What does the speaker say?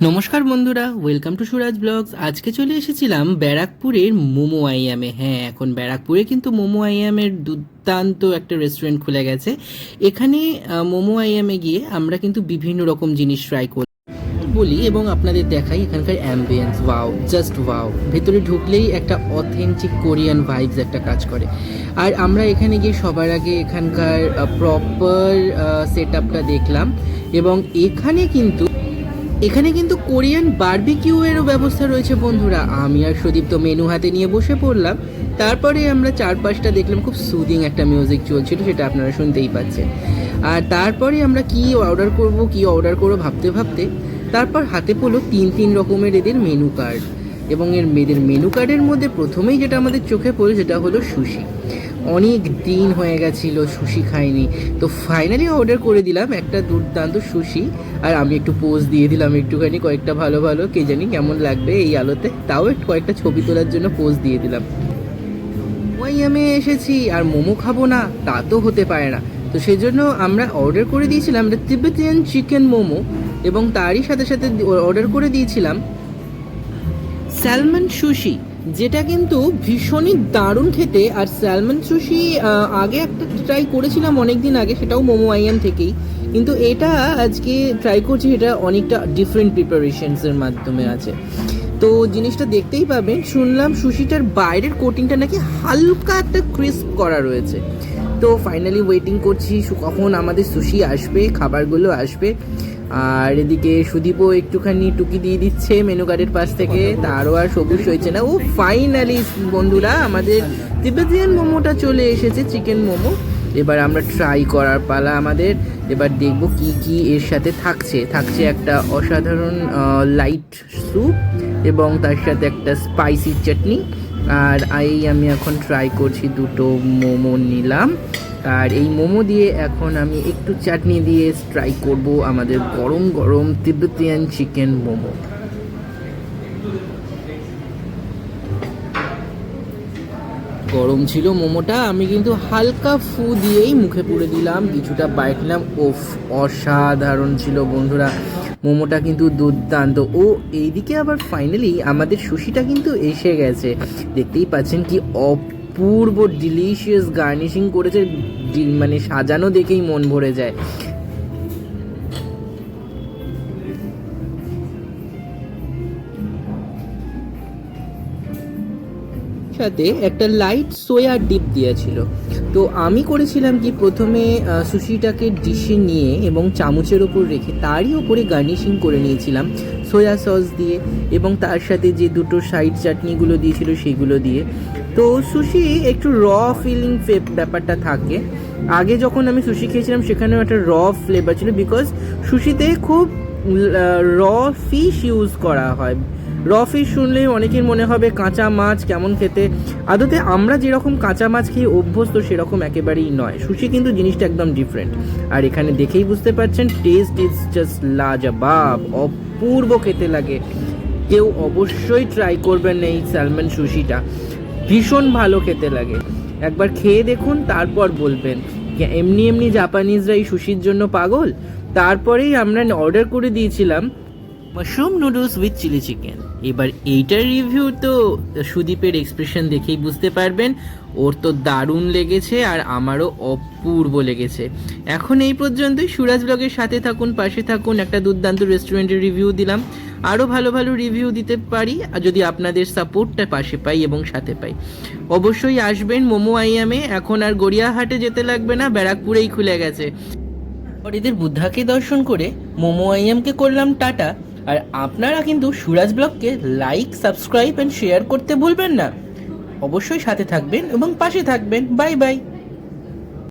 নমস্কার বন্ধুরা welcome to Suraj blogs আজকে চলে এসেছিলাম ব্যারাকপুরের মোমো আইয়ামে হ্যাঁ এখন ব্যারাকপুরে কিন্তু মোমো আইয়ামের দুর্দান্ত একটা রেস্টুরেন্ট খুলে গেছে। এখানে মোমো আইয়ামে গিয়ে আমরা কিন্তু বিভিন্ন রকম জিনিস ট্রাই করি বলি এবং আপনাদের দেখাই এখানকার অ্যাম্বিয়েন্স ওয়াও জাস্ট ওয়াও ভেতরে ঢুকলেই একটা অথেন্টিক কোরিয়ান ভাইবস একটা কাজ করে। আর আমরা এখানে গিয়ে সবার আগে এখানকার প্রপার সেট আপটা দেখলাম। এবং এখানে কিন্তু এখানে কিন্তু কোরিয়ান বারবিকিউ এরও ব্যবস্থা রয়েছে বন্ধুরা। আমি আর সুদীপ তো মেনু হাতে নিয়ে বসে পড়লাম। তারপরে আমরা চারপাশটা দেখলাম, খুব সুদিং একটা মিউজিক চলছিল, সেটা আপনারা শুনতেই পাচ্ছেন। আর তারপরে আমরা কি অর্ডার করব, কি অর্ডার করব ভাবতে ভাবতে, তারপর হাতে পড়ল তিন তিন রকমের এদের মেনু কার্ড এবং এর মেয়েদের মেনু কার্ডের মধ্যে প্রথমেই যেটা আমাদের চোখে পড়ল সেটা হলো সুশি অনেক দিন হয়ে গেছিল সুশি খাইনি। তো ফাইনালি অর্ডার করে দিলাম একটা দুর্দান্ত সুশি। আর আমি একটু পোজ দিয়ে দিলাম একটুখানি, কয়েকটা ভালো ভালো, কে জানি কেমন লাগবে এই আলোতে। তাও একটু কয়েকটা ছবি তোলার জন্য পোজ দিয়ে দিলাম। ওই আমি এসেছি, আর মোমো খাব না, তা তো হতে পারে না। তো সেজন্য আমরা অর্ডার করে দিয়েছিলাম একটা তিবেতিয়ান চিকেন মোমো এবং তারই সাথে সাথে অর্ডার করে দিয়েছিলাম স্যালমন সুশি। যেটা কিন্তু ভীষণই দারুণ খেতে, আর স্যালমন সুশি আগে একটা ট্রাই করেছিলাম অনেক দিন আগে, সেটাও মোমো আইএম থেকেই। কিন্তু এটা আজকে ট্রাই করছি, এটা অনেকটা ডিফারেন্ট প্রিপারেশনসের মাধ্যমে আছে। তো জিনিসটা দেখতেই পাবেন, শুনলাম সুশিটার বাইরের কোটিংটা নাকি হালকা একটা ক্রিস্প করা রয়েছে। তো ফাইনালি ওয়েটিং করছি কখন আমাদের সুশি আসবে, খাবারগুলো আসবে। আর এদিকে সুদীপও একটুখানি টুকি দিয়ে দিচ্ছে মেনু কার্ডের পাশ থেকে। তারও আর সবুজ হয়েছে না। ও ফাইনালি বন্ধুরা, আমাদের তিব্বতিয়ান মোমোটা চলে এসেছে চিকেন মোমো। এবার আমরা ট্রাই করার পালা আমাদের। এবার দেখব কি কি এর সাথে থাকছে। থাকছে একটা অসাধারণ লাইট স্যুপ এবং তার সাথে একটা স্পাইসি চাটনি আর এই আমি এখন ট্রাই করছি দুটো মোমো নিলাম। আর এই মোমো দিয়ে এখন আমি একটু চাটনি দিয়ে ট্রাই করব আমাদের গরম গরম তিব্বতিয়ান চিকেন মোমো। গরম ছিল মোমোটা, আমি কিন্তু হালকা ফু দিয়েই মুখে পুরে দিলাম, কিছুটা বাইট নিলাম। ওফ অসাধারণ ছিল বন্ধুরা। মোমোটা কিন্তু দুর্দান্ত। ও এইদিকে আবার ফাইনালি আমাদের সুশিটা কিন্তু এসে গেছে। দেখতেই পাচ্ছেন কি অপূর্ব ডিলিশিয়াস গার্নিশিং করেছে। মানে সাজানো দেখেই মন ভরে যায়। সাথে একটা লাইট সোয়া ডিপ দিয়েছিল। তো আমি করেছিলাম কি, প্রথমে সুশিটাকে ডিশে নিয়ে এবং চামচের ওপর রেখে তারই ওপরে গার্নিশিং করে নিয়েছিলাম সোয়া সস দিয়ে এবং তার সাথে যে দুটো সাইড চাটনিগুলো দিয়েছিল সেগুলো দিয়ে। তো সুশি, একটু র ফিলিং ব্যাপারটা থাকে। আগে যখন আমি সুশি খেয়েছিলাম, সেখানেও একটা র ফ্লেভার ছিল বিকজ সুশিতে খুব র ফিশ ইউজ করা হয়। র শুনলেই অনেকের মনে হবে কাঁচা মাছ কেমন খেতে। আদতে আমরা যেরকম কাঁচা মাছ খেয়ে অভ্যস্ত সেরকম একেবারেই নয়। সুশি কিন্তু জিনিসটা একদম ডিফারেন্ট আর এখানে দেখেই বুঝতে পারছেন টেস্ট ইজ জাস্ট লাজবাব অপূর্ব খেতে লাগে। কেউ অবশ্যই ট্রাই করবেন এই স্যালমন সুশিটা। ভীষণ ভালো খেতে লাগে। একবার খেয়ে দেখুন, তারপর বলবেন। এমনি এমনি জাপানিজরা এই সুশির জন্য পাগল? তারপরেই আমরা অর্ডার করে দিয়েছিলাম। Mushroom noodles with chilli chicken এবার এইটার রিভিউ তো সুদীপের এক্সপ্রেশন দেখেই বুঝতে পারবেন। ওর তো দারুণ লেগেছে আর আমারও অপূর্ব লেগেছে। এখন এই পর্যন্তই। সুরাজ ব্লগের সাথে থাকুন, পাশে থাকুন। একটা দুর্দান্ত রেস্টুরেন্টের রিভিউ দিলাম। আরও ভালো ভালো রিভিউ দিতে পারি। আর যদি আপনাদের সাপোর্টটা পাশে পাই এবং সাথে পাই। অবশ্যই আসবেন মোমো আইয়ামে। এখন আর গড়িয়াহাটে যেতে লাগবে না। ব্যারাকপুরেই খুলে গেছে। এদের বুদ্ধাকে দর্শন করে মোমো আইয়ামকে করলাম টাটা। আর আপনারা কিন্তু সুরাজ ব্লগকে লাইক সাবস্ক্রাইব অ্যান্ড শেয়ার করতে ভুলবেন না। অবশ্যই সাথে থাকবেন এবং পাশে থাকবেন। Bye bye.